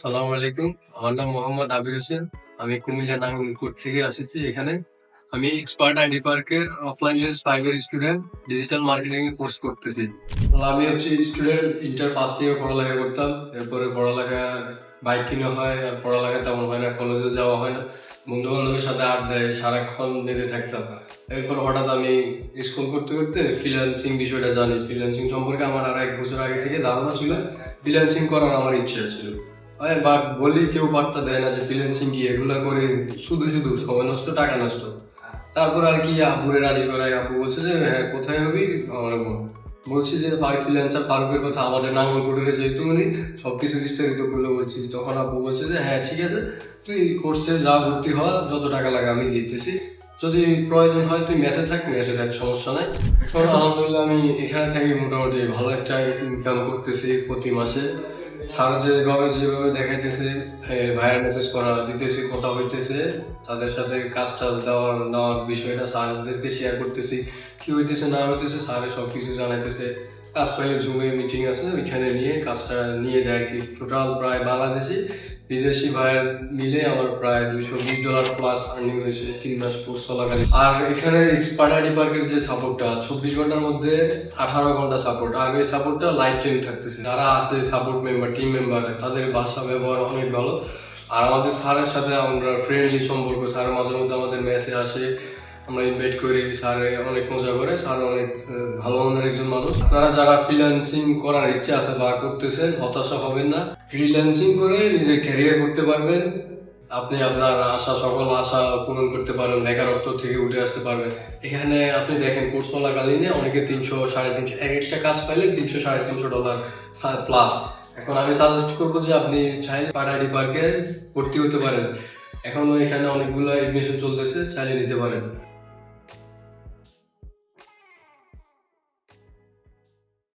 সালাম আলাইকুম। আমার নাম মোহাম্মদ আবির হোসেন। আমি কুমিল্লা নাঙ্গলকোট থেকে আসছি এখানে। আমি এক্সপার্ট আইডি পার্কের অফলাইন ফাইভের স্টুডেন্ট ডিজিটাল মার্কেটিং এর কোর্স করতেছি। আমি হচ্ছে স্টুডেন্ট ইন্টার ফার্স্ট ইয়ার পড়ালেখা করতাম। এরপরে পড়ালেখা বাইক কিনা হয়, আর পড়ালেখা তেমন হয় না কলেজে যাওয়া হয় না। বন্ধু বান্ধবের সাথে আড্ডায় সারাক্ষণ বেঁধে থাকতাম। এরপর হঠাৎ আমি স্কুল করতে করতে ফ্রিল্যান্সিং বিষয়টা জানি। ফ্রিল্যান্সিং সম্পর্কে আমার আর এক বছর আগে থেকে ধারণা ছিল। ফ্রিল্যান্সিং করার আমার ইচ্ছা ছিল। বাট বলি কেউ বার্তা দেয় না যে ফ্রিল্যান্সিং কি এগুলা করে শুধু শুধু? সময় নষ্ট, টাকা নষ্ট। তারপর আর কি আপুরে রাজি করাই আপু বলছে যে হ্যাঁ কোথায় হবি? আমার বলছি যে ফার ফ্রিল্যান্সার ফারুকের কথা আমাদের নাঙ্গলকোটের যেহেতু উনি সবকিছু বিস্তারিত করলে বলছি। তখন আপু বলছে যে হ্যাঁ ঠিক আছে। তুই কোর্সে যা ভর্তি হওয়া যত টাকা লাগে আমি দিতেছি। যদি প্রয়োজন হয় তুই মেসে থাক মেসে থাক, সমস্যা নাই। এখন আলহামদুলিল্লাহ আমি এখানে থাকি মোটামুটি ভালো একটা ইনকাম করতেছি প্রতি মাসে। যেভাবে দেখাইতেছে ভাইয়ের মেসেজ করা, দিতেছি, কথা হইতেছে, তাদের সাথে কাজ টাজ দেওয়ার, নেওয়ার বিষয়টা স্যারদেরকে শেয়ার করতেছি। কি হইতেছে, না হইতেছে, স্যারে সব কিছু জানাইতেছে। কাজ পাইলে জুমে মিটিং আছে, ওইখানে নিয়ে কাজটা নিয়ে দেয় কি টোটাল প্রায় বাংলাদেশি বিদেশি ভাইয়ের মিলে আমার প্রায় দুইশো বিশ ডলার প্লাস আর্নিং হয়েছে তিন মাস কোর্স চলাকালীন। আর এখানে এক্সপার্ট পার্কের যে সাপোর্টটা চব্বিশ ঘণ্টার মধ্যে আঠারো ঘণ্টা সাপোর্ট আর এই সাপোর্টটা লাইফ টাইম থাকতেছে। যারা আছে সাপোর্ট মেম্বার টিম মেম্বার তাদের ভাষা ব্যবহার অনেক ভালো। আর আমাদের স্যারের সাথে আমরা ফ্রেন্ডলি সম্পর্ক। স্যার মাঝে মধ্যে আমাদের মেসে আসে। আমরা ইনভাইট করি স্যার অনেক মজা করে স্যার অনেক ভালো মনের একজন মানুষ। আপনারা যারা ফ্রিল্যান্সিং করার ইচ্ছা আছে বা করতেছেন, হতাশা হবেন না। ফ্রিল্যান্সিং করে নিজের ক্যারিয়ার করতে পারবেন। আপনি আপনার আশা, সকল আশা পূরণ করতে পারেন বেকারত্ব থেকে উঠে আসতে পারবেন। এখানে আপনি দেখেন কোর্স চলাকালীনে অনেকে তিনশো, সাড়ে তিনশো, এক একটা কাজ পাইলে তিনশো, সাড়ে তিনশো ডলার প্লাস এখন আমি সাজেস্ট করব যে আপনি চাইলে পাড়াডি পার্কে ভর্তি হতে পারেন। এখনও এখানে অনেকগুলো এডমিশন চলতেছে, চাইলে নিতে পারেন।